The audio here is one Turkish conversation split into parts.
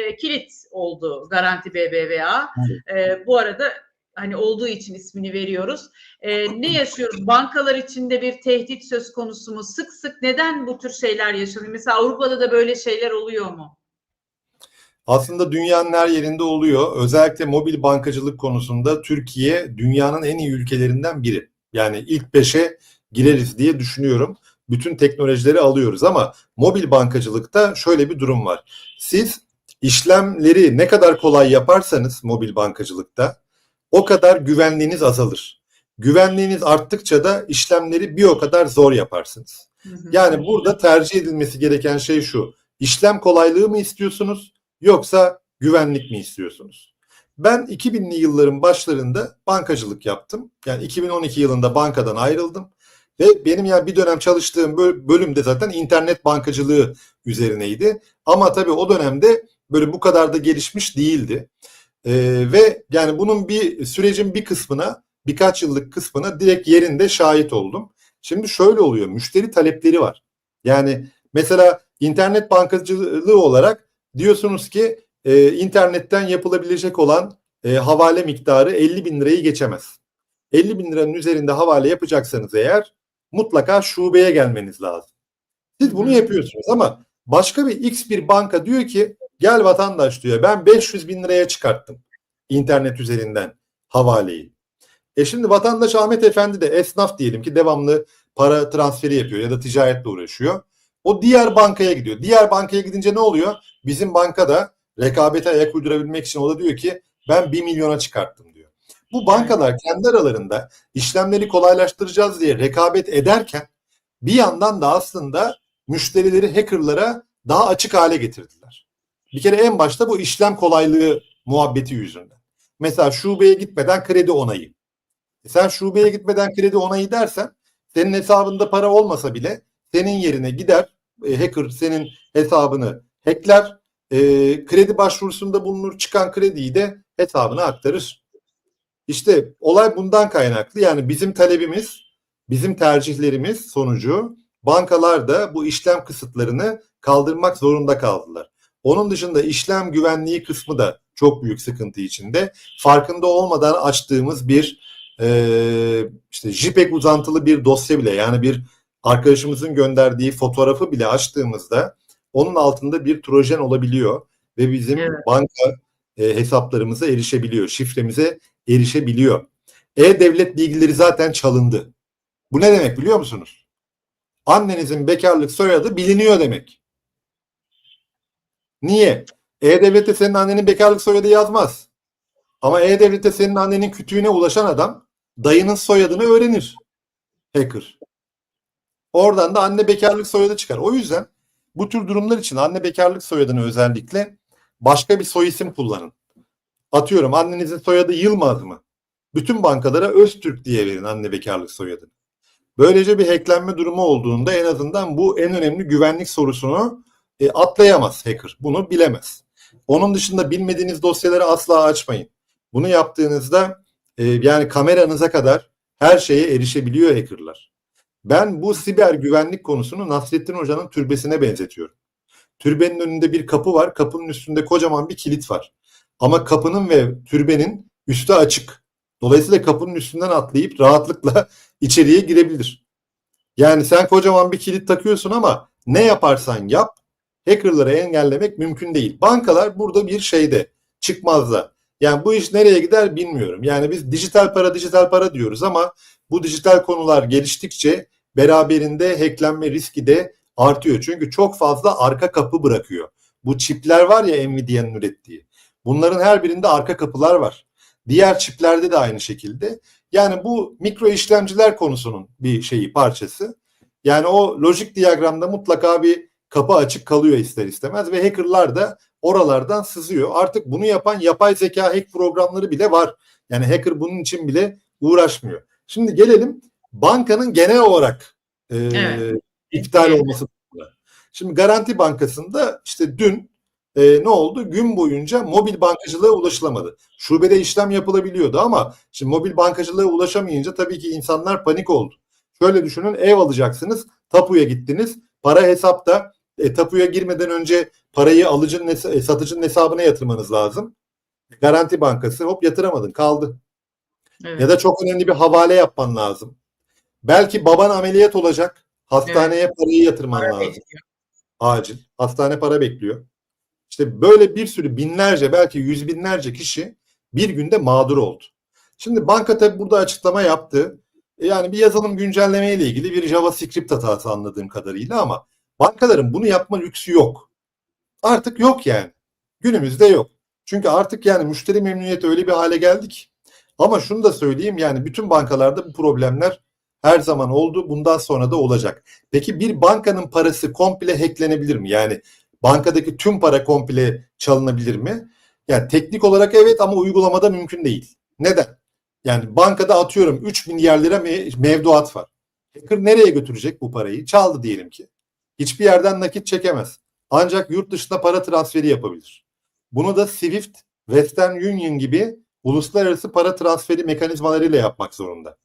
e, kilit oldu Garanti BBVA. E, bu arada hani olduğu için ismini veriyoruz. E, ne yaşıyoruz? Bankalar içinde bir tehdit söz konusu mu? Sık sık neden bu tür şeyler yaşanıyor? Mesela Avrupa'da da böyle şeyler oluyor mu? Aslında dünyanın her yerinde oluyor. Özellikle mobil bankacılık konusunda Türkiye dünyanın en iyi ülkelerinden biri. Yani ilk beşe gireriz diye düşünüyorum. Bütün teknolojileri alıyoruz ama mobil bankacılıkta şöyle bir durum var. Siz işlemleri ne kadar kolay yaparsanız mobil bankacılıkta o kadar güvenliğiniz azalır. Güvenliğiniz arttıkça da işlemleri bir o kadar zor yaparsınız. Hı hı. Yani burada tercih edilmesi gereken şey şu. İşlem kolaylığı mı istiyorsunuz yoksa güvenlik mi istiyorsunuz? Ben 2000'li yılların başlarında bankacılık yaptım. Yani 2012 yılında bankadan ayrıldım. Ve benim yani bir dönem çalıştığım böl- bölümde zaten internet bankacılığı üzerineydi. Ama tabii o dönemde böyle bu kadar da gelişmiş değildi. Ee, ve yani bunun bir sürecin bir kısmına birkaç yıllık kısmına direkt yerinde şahit oldum. Şimdi şöyle oluyor müşteri talepleri var. Yani mesela internet bankacılığı olarak diyorsunuz ki e, internetten yapılabilecek olan e, havale miktarı 50 bin lirayı geçemez. 50 bin liranın üzerinde havale yapacaksanız eğer mutlaka şubeye gelmeniz lazım. Siz bunu yapıyorsunuz ama başka bir X bir banka diyor ki gel vatandaş diyor ben 500 bin liraya çıkarttım internet üzerinden havaleyi. E şimdi vatandaş Ahmet Efendi de esnaf diyelim ki devamlı para transferi yapıyor ya da ticaretle uğraşıyor. O diğer bankaya gidiyor. Diğer bankaya gidince ne oluyor? Bizim bankada rekabete ayak uydurabilmek için o da diyor ki ben 1 milyona çıkarttım diyor. Bu bankalar kendi aralarında işlemleri kolaylaştıracağız diye rekabet ederken bir yandan da aslında müşterileri hackerlara daha açık hale getirdiler. Bir kere en başta bu işlem kolaylığı muhabbeti yüzünden. Mesela şubeye gitmeden kredi onayı. E sen şubeye gitmeden kredi onayı dersen senin hesabında para olmasa bile senin yerine gider e, hacker senin hesabını hackler e, kredi başvurusunda bulunur çıkan krediyi de hesabına aktarır. İşte olay bundan kaynaklı yani bizim talebimiz bizim tercihlerimiz sonucu bankalar da bu işlem kısıtlarını kaldırmak zorunda kaldılar. Onun dışında işlem güvenliği kısmı da çok büyük sıkıntı içinde. Farkında olmadan açtığımız bir e, işte JPEG uzantılı bir dosya bile yani bir arkadaşımızın gönderdiği fotoğrafı bile açtığımızda onun altında bir trojen olabiliyor ve bizim Evet. banka e, hesaplarımıza erişebiliyor, şifremize erişebiliyor. E-Devlet bilgileri zaten çalındı. Bu ne demek biliyor musunuz? Annenizin bekarlık soyadı biliniyor demek. Niye? E-Devlet'te senin annenin bekarlık soyadı yazmaz. Ama E-Devlet'te senin annenin kütüğüne ulaşan adam dayının soyadını öğrenir. Hacker. Oradan da anne bekarlık soyadı çıkar. O yüzden bu tür durumlar için anne bekarlık soyadını özellikle başka bir soy isim kullanın. Atıyorum annenizin soyadı Yılmaz mı? Bütün bankalara Öztürk diye verin anne bekarlık soyadını. Böylece bir hacklenme durumu olduğunda en azından bu en önemli güvenlik sorusunu e, atlayamaz hacker. Bunu bilemez. Onun dışında bilmediğiniz dosyaları asla açmayın. Bunu yaptığınızda e, yani kameranıza kadar her şeye erişebiliyor hackerlar. Ben bu siber güvenlik konusunu Nasrettin Hoca'nın türbesine benzetiyorum. Türbenin önünde bir kapı var. Kapının üstünde kocaman bir kilit var. Ama kapının ve türbenin üstü açık. Dolayısıyla kapının üstünden atlayıp rahatlıkla içeriye girebilir. Yani sen kocaman bir kilit takıyorsun ama ne yaparsan yap hackerları engellemek mümkün değil. Bankalar burada bir şeyde çıkmazda. Yani bu iş nereye gider bilmiyorum. Yani biz dijital para dijital para diyoruz ama bu dijital konular geliştikçe beraberinde hacklenme riski de artıyor. Çünkü çok fazla arka kapı bırakıyor. Bu çipler var ya Nvidia'nın ürettiği. Bunların her birinde arka kapılar var. Diğer çiplerde de aynı şekilde. Yani bu mikro işlemciler konusunun bir şeyi parçası. Yani o lojik diyagramda mutlaka bir kapı açık kalıyor ister istemez ve hackerlar da oralardan sızıyor. Artık bunu yapan yapay zeka hack programları bile var. Yani hacker bunun için bile uğraşmıyor. Şimdi gelelim bankanın genel olarak e, Evet. iptal Evet. olması. Şimdi Garanti Bankası'nda işte dün e, ne oldu? Gün boyunca mobil bankacılığa ulaşılamadı. Şubede işlem yapılabiliyordu ama şimdi mobil bankacılığa ulaşamayınca tabii ki insanlar panik oldu. Şöyle düşünün ev alacaksınız, tapuya gittiniz, para hesapta E, tapuya girmeden önce parayı alıcının e, satıcının hesabına yatırmanız lazım. Garanti Bankası hop yatıramadın kaldı. Evet. Ya da çok önemli bir havale yapman lazım. Belki baban ameliyat olacak. Hastaneye parayı yatırman Para lazım. bekliyor. Acil. Hastane para bekliyor. İşte böyle bir sürü binlerce belki yüz binlerce kişi bir günde mağdur oldu. Şimdi banka tabi burada açıklama yaptı. E, Yani bir yazılım güncelleme ile ilgili bir JavaScript hatası anladığım kadarıyla ama bankaların bunu yapma lüksü yok. Artık yok yani. Günümüzde yok. Çünkü artık yani müşteri memnuniyeti öyle bir hale geldi ki. Ama şunu da söyleyeyim yani bütün bankalarda bu problemler her zaman oldu. Bundan sonra da olacak. Peki bir bankanın parası komple hacklenebilir mi? Yani bankadaki tüm para komple çalınabilir mi? Yani teknik olarak evet ama uygulamada mümkün değil. Neden? Yani bankada atıyorum 3 milyar lira me- mevduat var. Hacker nereye götürecek bu parayı? Çaldı diyelim ki. Hiçbir yerden nakit çekemez. Ancak yurt dışına para transferi yapabilir. Bunu da Swift, Western Union gibi uluslararası para transferi mekanizmalarıyla yapmak zorunda.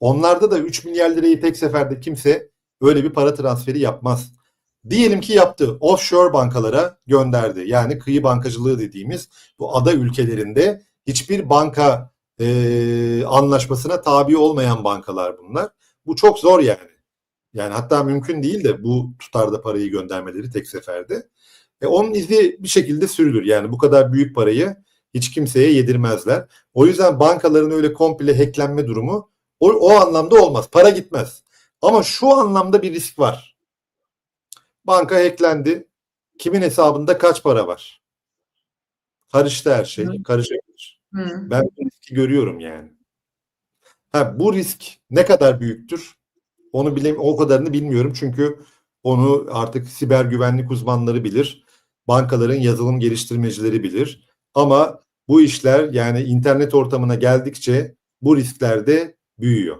Onlarda da 3 milyar lirayı tek seferde kimse öyle bir para transferi yapmaz. Diyelim ki yaptı. Offshore bankalara gönderdi. Yani kıyı bankacılığı dediğimiz bu ada ülkelerinde hiçbir banka e, anlaşmasına tabi olmayan bankalar bunlar. Bu çok zor yani. Yani hatta mümkün değil de bu tutarda parayı göndermeleri tek seferde. E, onun izi bir şekilde sürülür. Yani bu kadar büyük parayı hiç kimseye yedirmezler. O yüzden bankaların öyle komple hacklenme durumu o, o anlamda olmaz. Para gitmez. Ama şu anlamda bir risk var. Banka hacklendi. Kimin hesabında kaç para var? Karıştı her şey. Hı. Karışabilir. Hı. Ben bu riski görüyorum yani. Ha, bu risk ne kadar büyüktür? Onu bile o kadarını bilmiyorum çünkü onu artık siber güvenlik uzmanları bilir. Bankaların yazılım geliştirmecileri bilir. Ama bu işler yani internet ortamına geldikçe bu riskler de büyüyor.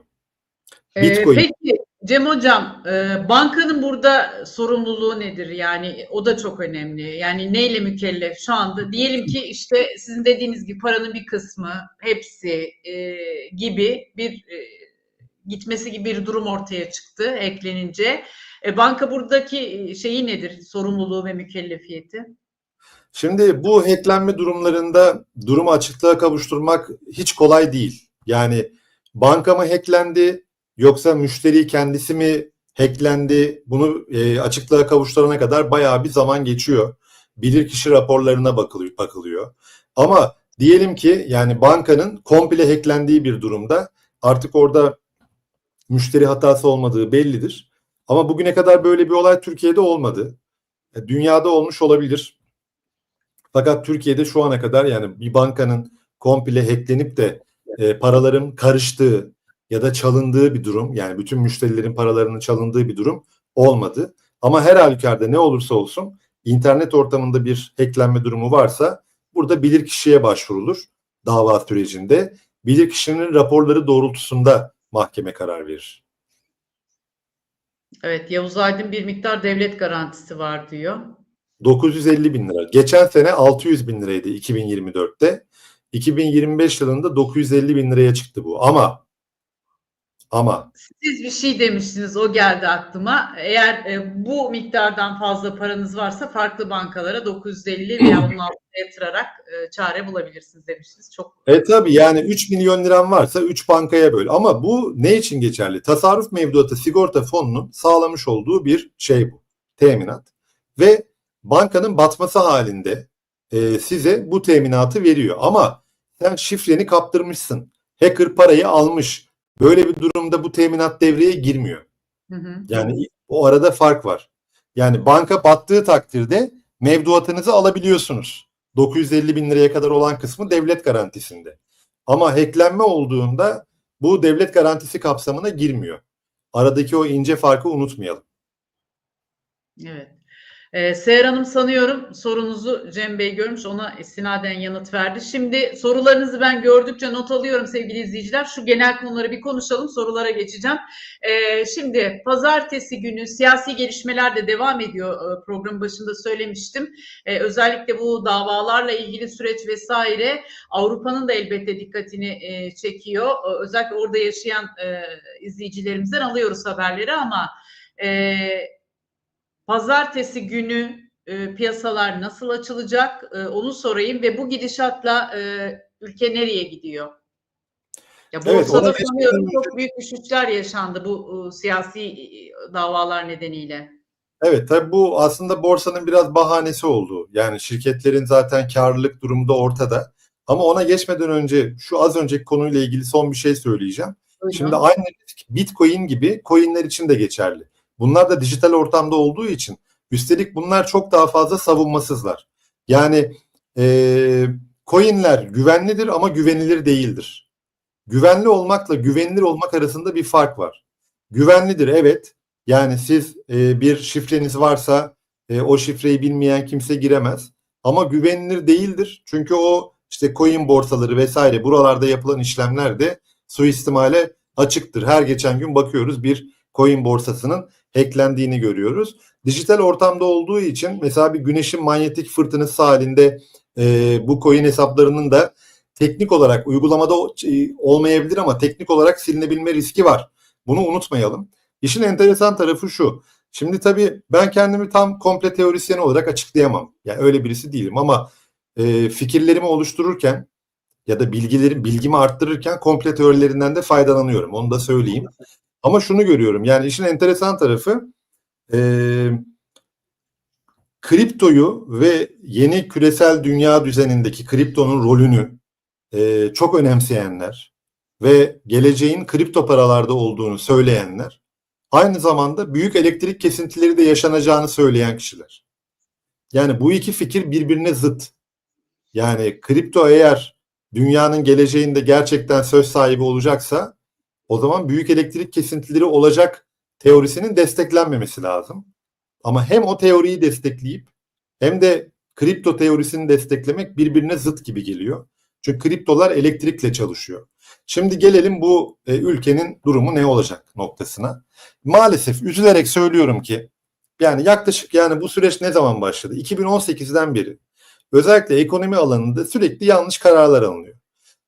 Ee, Bitcoin. peki Cem Hocam, e, bankanın burada sorumluluğu nedir? Yani o da çok önemli. Yani neyle mükellef şu anda? Diyelim ki işte sizin dediğiniz gibi paranın bir kısmı, hepsi e, gibi bir e, gitmesi gibi bir durum ortaya çıktı eklenince. E, banka buradaki şeyi nedir? Sorumluluğu ve mükellefiyeti? Şimdi bu hacklenme durumlarında durumu açıklığa kavuşturmak hiç kolay değil. Yani banka mı hacklendi yoksa müşteri kendisi mi hacklendi bunu e, açıklığa kavuşturana kadar bayağı bir zaman geçiyor. Bilirkişi raporlarına bakılıyor, bakılıyor. Ama diyelim ki yani bankanın komple hacklendiği bir durumda artık orada müşteri hatası olmadığı bellidir. Ama bugüne kadar böyle bir olay Türkiye'de olmadı. E, Dünyada olmuş olabilir. Fakat Türkiye'de şu ana kadar yani bir bankanın komple hacklenip de e, paraların karıştığı ya da çalındığı bir durum yani bütün müşterilerin paralarının çalındığı bir durum olmadı. Ama her halükarda ne olursa olsun internet ortamında bir hacklenme durumu varsa burada bilirkişiye başvurulur dava sürecinde. Bilirkişinin raporları doğrultusunda mahkeme karar verir. Evet, Yavuz Aydın bir miktar devlet garantisi var diyor. 950 bin lira. Geçen sene 600 bin liraydı 2024'te. 2025 yılında 950 bin liraya çıktı bu. Ama ama Siz bir şey demiştiniz, o geldi aklıma. Eğer e, bu miktardan fazla paranız varsa farklı bankalara 950 veya onun altına yatırarak e, çare bulabilirsiniz demiştiniz. Çok e tabi yani 3 milyon liran varsa 3 bankaya böl. Ama bu ne için geçerli? Tasarruf mevduatı sigorta fonunun sağlamış olduğu bir şey bu. Teminat. Ve bankanın batması halinde e, size bu teminatı veriyor. Ama sen şifreni kaptırmışsın. Hacker parayı almış. Böyle bir durumda bu teminat devreye girmiyor. Hı hı. Yani o arada fark var. Yani banka battığı takdirde mevduatınızı alabiliyorsunuz. 950 bin liraya kadar olan kısmı devlet garantisinde. Ama hacklenme olduğunda bu devlet garantisi kapsamına girmiyor. Aradaki o ince farkı unutmayalım. Evet. Ee, Seher Hanım sanıyorum sorunuzu Cem Bey görmüş ona istinaden yanıt verdi. Şimdi sorularınızı ben gördükçe not alıyorum sevgili izleyiciler. Şu genel konuları bir konuşalım sorulara geçeceğim. Ee, şimdi pazartesi günü siyasi gelişmeler de devam ediyor Ee, programın başında söylemiştim. Ee, özellikle bu davalarla ilgili süreç vesaire Avrupa'nın da elbette dikkatini e, çekiyor. Özellikle orada yaşayan e, izleyicilerimizden alıyoruz haberleri ama e, pazartesi günü e, piyasalar nasıl açılacak e, onu sorayım ve bu gidişatla e, ülke nereye gidiyor? Ya Evet, borsada ona sanıyorum çok büyük düşüşler yaşandı bu e, siyasi e, davalar nedeniyle. Evet tabii bu aslında borsanın biraz bahanesi oldu. Yani şirketlerin zaten karlılık durumu da ortada. Ama ona geçmeden önce şu az önceki konuyla ilgili son bir şey söyleyeceğim. Buyurun. Şimdi aynı risk Bitcoin gibi coinler için de geçerli. Bunlar da dijital ortamda olduğu için üstelik bunlar çok daha fazla savunmasızlar. Yani eee coinler güvenlidir ama güvenilir değildir. Güvenli olmakla güvenilir olmak arasında bir fark var. Güvenlidir evet. Yani siz e, bir şifreniz varsa e, o şifreyi bilmeyen kimse giremez. Ama güvenilir değildir. Çünkü o işte coin borsaları vesaire buralarda yapılan işlemler de suistimale açıktır. Her geçen gün bakıyoruz bir coin borsasının hacklendiğini görüyoruz. Dijital ortamda olduğu için mesela bir güneşin manyetik fırtınası halinde e, bu coin hesaplarının da teknik olarak uygulamada e, olmayabilir ama teknik olarak silinebilme riski var. Bunu unutmayalım. İşin enteresan tarafı şu. Şimdi tabii ben kendimi tam komple teorisyen olarak açıklayamam. Yani öyle birisi değilim ama e, fikirlerimi oluştururken ya da bilgilerim bilgimi arttırırken komple teorilerinden de faydalanıyorum. Onu da söyleyeyim. Ama şunu görüyorum. Yani işin enteresan tarafı e, kriptoyu ve yeni küresel dünya düzenindeki kriptonun rolünü e, çok önemseyenler ve geleceğin kripto paralarda olduğunu söyleyenler aynı zamanda büyük elektrik kesintileri de yaşanacağını söyleyen kişiler. Yani bu iki fikir birbirine zıt. Yani kripto eğer dünyanın geleceğinde gerçekten söz sahibi olacaksa o zaman büyük elektrik kesintileri olacak teorisinin desteklenmemesi lazım. Ama hem o teoriyi destekleyip hem de kripto teorisini desteklemek birbirine zıt gibi geliyor. Çünkü kriptolar elektrikle çalışıyor. Şimdi gelelim bu e, ülkenin durumu ne olacak noktasına. Maalesef üzülerek söylüyorum ki yani yaklaşık yani bu süreç ne zaman başladı? 2018'den beri özellikle ekonomi alanında sürekli yanlış kararlar alınıyor.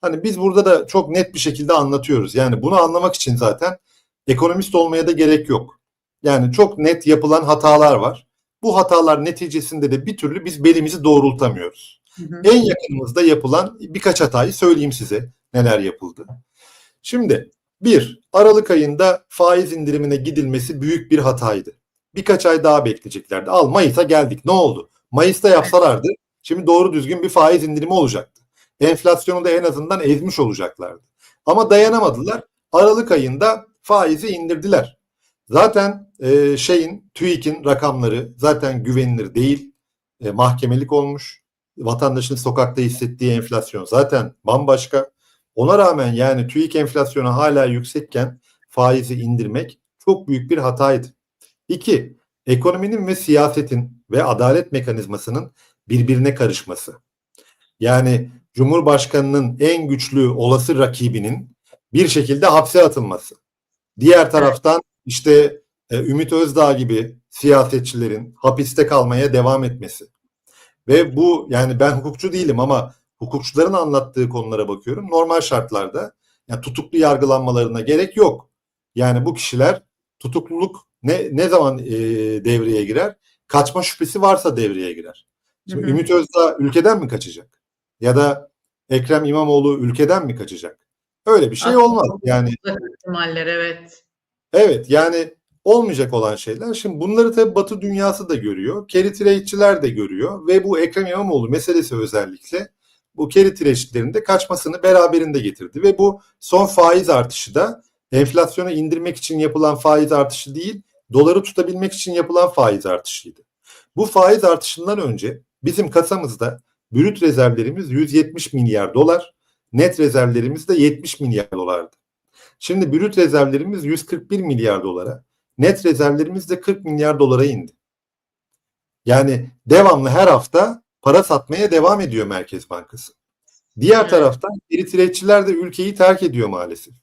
Hani biz burada da çok net bir şekilde anlatıyoruz. Yani bunu anlamak için zaten ekonomist olmaya da gerek yok. Yani çok net yapılan hatalar var. Bu hatalar neticesinde de bir türlü biz belimizi doğrultamıyoruz. Hı hı. En yakınımızda yapılan birkaç hatayı söyleyeyim size neler yapıldı. Şimdi bir, Aralık ayında faiz indirimine gidilmesi büyük bir hataydı. Birkaç ay daha bekleyeceklerdi. Al Mayıs'a geldik. Ne oldu? Mayıs'ta yapsalardı şimdi doğru düzgün bir faiz indirimi olacaktı. Enflasyonu da en azından ezmiş olacaklardı. Ama dayanamadılar. Aralık ayında faizi indirdiler. Zaten e, şeyin TÜİK'in rakamları zaten güvenilir değil. E, mahkemelik olmuş. Vatandaşın sokakta hissettiği enflasyon zaten bambaşka. Ona rağmen yani TÜİK enflasyonu hala yüksekken faizi indirmek çok büyük bir hataydı. İki, ekonominin ve siyasetin ve adalet mekanizmasının birbirine karışması. Yani Cumhurbaşkanının en güçlü olası rakibinin bir şekilde hapse atılması. Diğer taraftan işte e, Ümit Özdağ gibi siyasetçilerin hapiste kalmaya devam etmesi. Ve bu yani ben hukukçu değilim ama hukukçuların anlattığı konulara bakıyorum. Normal şartlarda yani tutuklu yargılanmalarına gerek yok. Yani bu kişiler tutukluluk ne ne zaman e, devreye girer? Kaçma şüphesi varsa devreye girer. Şimdi Hı hı. Ümit Özdağ ülkeden mi kaçacak? Ya da Ekrem İmamoğlu ülkeden mi kaçacak? Öyle bir şey olmaz. Yani ihtimaller evet. Evet yani olmayacak olan şeyler. Şimdi bunları tabii Batı dünyası da görüyor. Carry trade'çiler de görüyor ve bu Ekrem İmamoğlu meselesi özellikle bu carry trade'çilerin de kaçmasını beraberinde getirdi ve bu son faiz artışı da enflasyonu indirmek için yapılan faiz artışı değil, doları tutabilmek için yapılan faiz artışıydı. Bu faiz artışından önce bizim kasamızda brüt rezervlerimiz 170 milyar dolar, net rezervlerimiz de 70 milyar dolardı. Şimdi brüt rezervlerimiz 141 milyar dolara, net rezervlerimiz de 40 milyar dolara indi. Yani devamlı her hafta para satmaya devam ediyor Merkez Bankası. Diğer taraftan eritreçiler de ülkeyi terk ediyor maalesef.